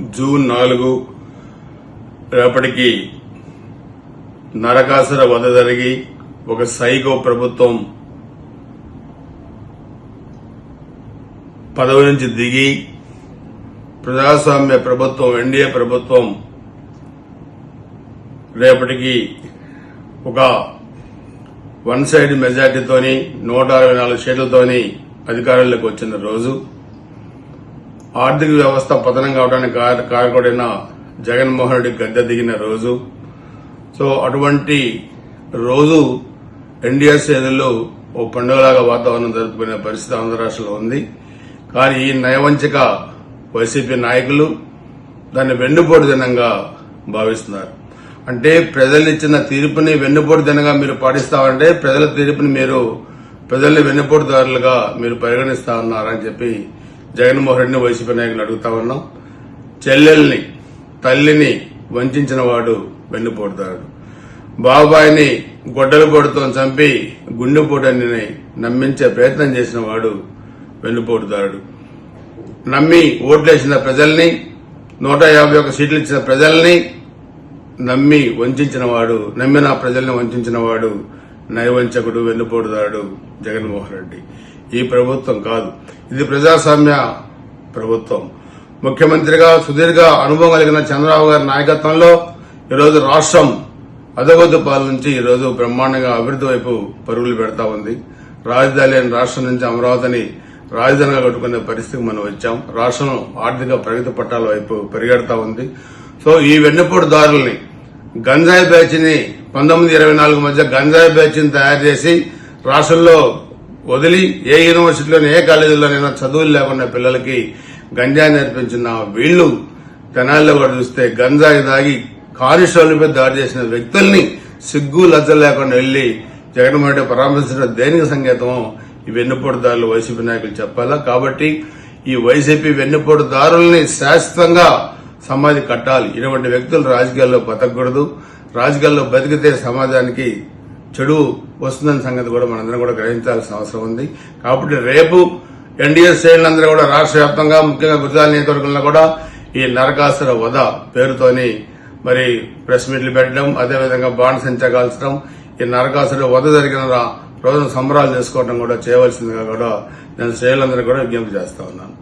June నాలుగు రేపటికి నరకాసుర వధ జరిగి ఒక సైకో ప్రభుత్వం పదవి నుంచి దిగి ప్రజాస్వామ్య ప్రభుత్వం ఎన్డీఏ ప్రభుత్వం రేపటికి ఒక వన్ సైడ్ మెజార్టీతోని నూట అరవై నాలుగు సీట్లతోని అధికారంలోకి వచ్చిన రోజు. ఆర్థిక వ్యవస్థ పతనం కావడానికి కారకుడైన జగన్మోహన్ రెడ్డి గద్దె దిగిన రోజు. సో అటువంటి రోజు ఎన్డీఆర్ శ్రేణుల్లో ఓ పండుగలాగా వాతావరణం జరుపుకునే పరిస్థితి ఆంధ్ర రాష్ట్రంలో ఉంది. కానీ ఈ నయవంచక వైసీపీ నాయకులు దాన్ని వెన్నుపోటు దినంగా భావిస్తున్నారు. అంటే ప్రజలు ఇచ్చిన తీర్పుని వెన్నుపోటు దినంగా మీరు పాటిస్తామంటే ప్రజల తీర్పుని మీరు ప్రజల్ని వెన్నుపోటుదారులుగా మీరు పరిగణిస్తా ఉన్నారని చెప్పి జగన్మోహన్ రెడ్డిని వైసీపీ నాయకులు అడుగుతా ఉన్నాం. చెల్లెల్ని తల్లిని వంచిన వాడు వెన్నుపోటుదారుడు బాబాయిని గొడ్డలు పొడితో చంపి గుండెపోటని నమ్మించే ప్రయత్నం చేసిన వాడు వెన్నుపోటుదారుడు. నమ్మి ఓట్లేసిన ప్రజల్ని నూట యాభై ఒక్క సీట్లు ఇచ్చిన ప్రజల్ని నమ్మి వంచిన వాడు నమ్మిన ప్రజల్ని వంచిన వాడు నయవంచకుడు వెన్నుపోటుదారుడు జగన్మోహన్ రెడ్డి. ఈ ప్రభుత్వం కాదు. ఇది ప్రజాస్వామ్య ప్రభుత్వం. ముఖ్యమంత్రిగా సుదీర్ఘ అనుభవం కలిగిన చంద్రబాబు గారి నాయకత్వంలో ఈరోజు రాష్ట్రం అదగొద్దు పాలన నుంచి ఈరోజు బ్రహ్మాండంగా అభివృద్ధి వైపు పరుగులు పెడతా ఉంది. రాజధాని లేని రాష్ట్రం నుంచి అమరావతిని రాజధానిగా కట్టుకునే పరిస్థితికి మనం వచ్చాం. రాష్ట్రం ఆర్థిక ప్రగతి పట్టాల వైపు పరిగెడతా ఉంది. సో ఈ వెన్నుపోటుదారుల్ని గంజాయి బ్యాచ్ని పంతొమ్మిది ఇరవై నాలుగు మధ్య గంజాయి బ్యాచ్ని తయారు చేసి రాష్ట్రంలో వదిలి ఏ యూనివర్సిటీలోనే ఏ కాలేజీలోనైనా చదువులు లేకుండా పిల్లలకి గంజాయి నేర్పించిన వీళ్ళు తెనాలిలో కూడా చూస్తే గంజాయి దాగి కానిస్టేబుల్పై దాడి చేసిన వ్యక్తుల్ని సిగ్గు లజ్జ లేకుండా వెళ్ళి జగన్మోహన్ రెడ్డి పరామర్శించడం దేనికి సంకేతం ఈ వెన్నుపోటుదారులు వైసీపీ నాయకులు చెప్పాలా? కాబట్టి ఈ వైసీపీ వెన్నుపోటుదారుల్ని శాశ్వతంగా సమాధి కట్టాలి. ఇటువంటి వ్యక్తులు రాజకీయాల్లో బతకూడదు రాజకీయాల్లో బతికితే సమాజానికి చెడు వస్తుందన్న సంగతి కూడా మనందరం కూడా గ్రహించాల్సిన అవసరం ఉంది. కాబట్టి రేపు ఎన్డీఏ శ్రేణులందరూ కూడా రాష్ట్ర వ్యాప్తంగా ముఖ్యంగా గుజరాత్ నియోజకవర్గంలో కూడా ఈ నరకాసుర వధ పేరుతోని మరి ప్రెస్ మీట్లు పెట్టడం అదేవిధంగా బాండ్ సంచా కాల్చడం ఈ నరకాసుర వధ జరిగిన రోజున సంబరాలు చేసుకోవడం కూడా చేయవలసిందిగా కూడా నేను శ్రేణులందరూ కూడా విజ్ఞప్తి చేస్తా ఉన్నాను.